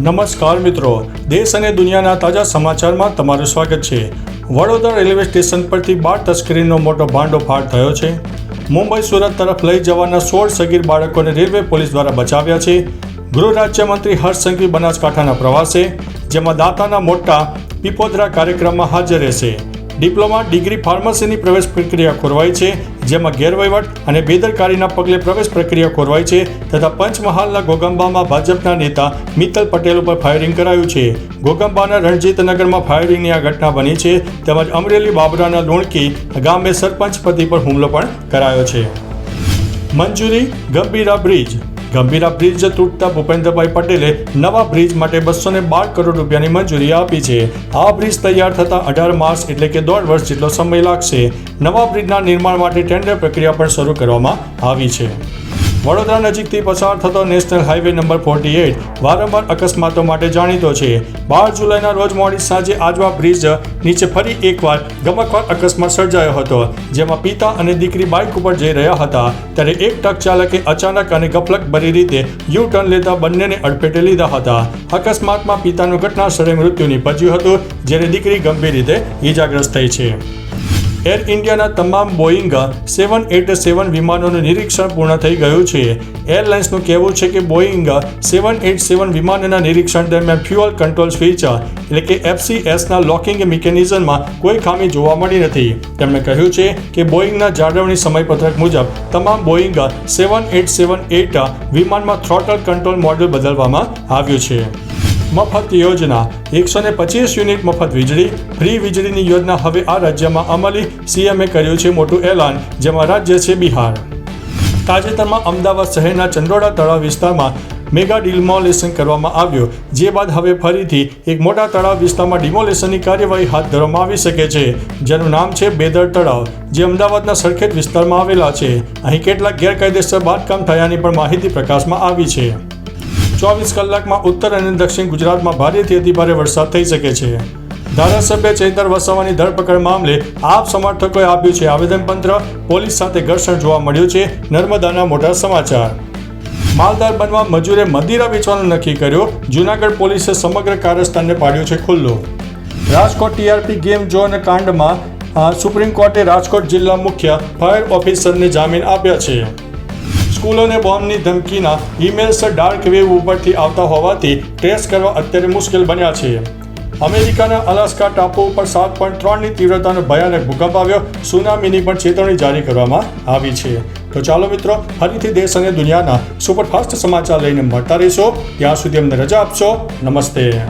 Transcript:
નમસ્કાર મિત્રો. દેશ અને દુનિયાના તાજા સમાચારમાં તમારું સ્વાગત છે. વડોદરા રેલવે સ્ટેશન પરથી બાળ તસ્કરીનો મોટો ભાંડો ફાટ થયો છે. મુંબઈ, સુરત તરફ લઈ જવાના સોળ સગીર બાળકોને રેલવે પોલીસ દ્વારા બચાવ્યા છે. ગૃહ રાજ્યમંત્રી હર્ષ સંઘવી બનાસકાંઠાના પ્રવાસે, જેમાં દાતાના મોટા પીપોદરા કાર્યક્રમમાં હાજર રહેશે. ડિપ્લોમા, ડિગ્રી ફાર્મસીની પ્રવેશ પ્રક્રિયા ખોરવાઈ છે, જેમાં ગેરવહીવટ અને બેદરકારીના પગલે પ્રવેશ પ્રક્રિયા ખોરવાઈ છે તથા પંચમહાલના ગોગંબામાં ભાજપના નેતા મિત્તલ પટેલ ઉપર ફાયરિંગ કરાયું છે. ગોગંબાના રણજીતનગરમાં ફાયરિંગની આ ઘટના બની છે, તેમજ અમરેલી બાબરાના લુણકી ગામે સરપંચ પતિ પર હુમલો પણ કરાયો છે. મંજૂરી, ગંભીરા બ્રિજ ગંભીરા બ્રિજ તૂટતા ભૂપેન્દ્રભાઈ પટેલે નવા બ્રિજ માટે બસો ને બાર કરોડ રૂપિયાની મંજૂરી આપી છે. આ બ્રિજ તૈયાર થતાં અઢાર માર્ચ એટલે કે દોઢ વર્ષ જેટલો સમય લાગશે. નવા બ્રિજના નિર્માણ માટે ટેન્ડર પ્રક્રિયા પણ શરૂ કરવામાં આવી છે. વડોદરા નજીકથી પસાર થતો national highway number forty eight વારંવાર અકસ્માતો માટે જાણીતો છે. બાર જુલાઈના રોજ મોડી સાંજે આજવા બ્રિજ નીચે ફરી એકવાર ગમકવાર અકસ્માત સર્જાયો હતો, જેમાં પિતા અને દીકરી બાઇક ઉપર જઈ રહ્યા હતા. ત્યારે એક ટ્રક ચાલકે અચાનક અને ગફલક ભરી રીતે યુ ટર્ન લેતા બંનેને અડફેટે લીધા હતા. અકસ્માતમાં પિતાનું ઘટના સ્થળે મૃત્યુ નિપજ્યું હતું, જ્યારે દીકરી ગંભીર રીતે ઈજાગ્રસ્ત થઈ છે. એર ઇન્ડિયાના તમામ બોઈંગ સેવન એટ સેવન વિમાનોનું નિરીક્ષણ પૂર્ણ થઈ ગયું છે. એરલાઇન્સનું કહેવું છે કે બોઈંગ સેવન એટ સેવન વિમાનના નિરીક્ષણ દરમિયાન ફ્યુઅલ કંટ્રોલ સ્વિચ એટલે કે એફસીએસના લોકિંગ મિકેનિઝમમાં કોઈ ખામી જોવા મળી નથી. તેમણે કહ્યું છે કે બોઈંગના જાળવણી સમયપત્રક મુજબ તમામ Boeing seven eight seven eight વિમાનમાં થ્રોટલ કંટ્રોલ મોડ્યુલ બદલવામાં આવ્યું છે. મફત યોજના. એકસો ને પચીસ યુનિટ મફત વીજળી. ફ્રી વીજળીની યોજના હવે આ રાજ્યમાં અમલી. સીએમએ કર્યું છે મોટું એલાન, જેમાં રાજ્ય છે બિહાર. તાજેતરમાં અમદાવાદ શહેરના ચંદ્રોડા તળાવ વિસ્તારમાં મેગા ડિમોલેશન કરવામાં આવ્યું, જે બાદ હવે ફરીથી એક મોટા તળાવ વિસ્તારમાં ડિમોલેશનની કાર્યવાહી હાથ ધરવામાં આવી શકે છે, જેનું નામ છે બેદર તળાવ, જે અમદાવાદના સરખેજ વિસ્તારમાં આવેલા છે. અહીં કેટલાક ગેરકાયદેસર બાંધકામ થયાની પણ માહિતી પ્રકાશમાં આવી છે. ચોવીસ કલાકમાં ઉત્તર અને દક્ષિણ ગુજરાતમાં ભારેથી અતિભારે વરસાદ થઈ શકે છે. ધારાસભ્ય ચેતર વસાવાની ધરપકડ મામલે આપ સમર્થકોએ આપ્યું છે. આવેદનપત્ર પોલીસ સાથે ઘર્ષણ જોવા મળ્યું છે. નર્મદાના મોટા સમાચાર. માલદાર બનવા મજૂરે મદિરા વેચવાનું નક્કી કર્યું. જૂનાગઢ પોલીસે સમગ્ર કારસ્તાનને પાડ્યું છે ખુલ્લું. રાજકોટ ટીઆરપી ગેમ ઝોન કાંડમાં સુપ્રીમ કોર્ટે રાજકોટ જિલ્લા મુખ્ય ફાયર ઓફિસરને જામીન આપ્યા છે. સ્કૂલોને બોમ્બની ધમકીના ઈમેલ્સ ડાર્ક વેવ ઉપરથી આવતા હોવાથી ટ્રેસ કરવા અત્યારે મુશ્કેલ બન્યા છે. અમેરિકાના અલાસ્કા ટાપુ ઉપર સાત પોઈન્ટ ત્રણની તીવ્રતાનો ભયાનક ભૂકંપ આવ્યો. સુનામીની પણ ચેતવણી જારી કરવામાં આવી છે. તો ચાલો મિત્રો, ફરીથી દેશ અને દુનિયાના સુપરફાસ્ટ સમાચાર લઈને મળતા રહીશો. ત્યાં સુધી અમને રજા આપશો. નમસ્તે.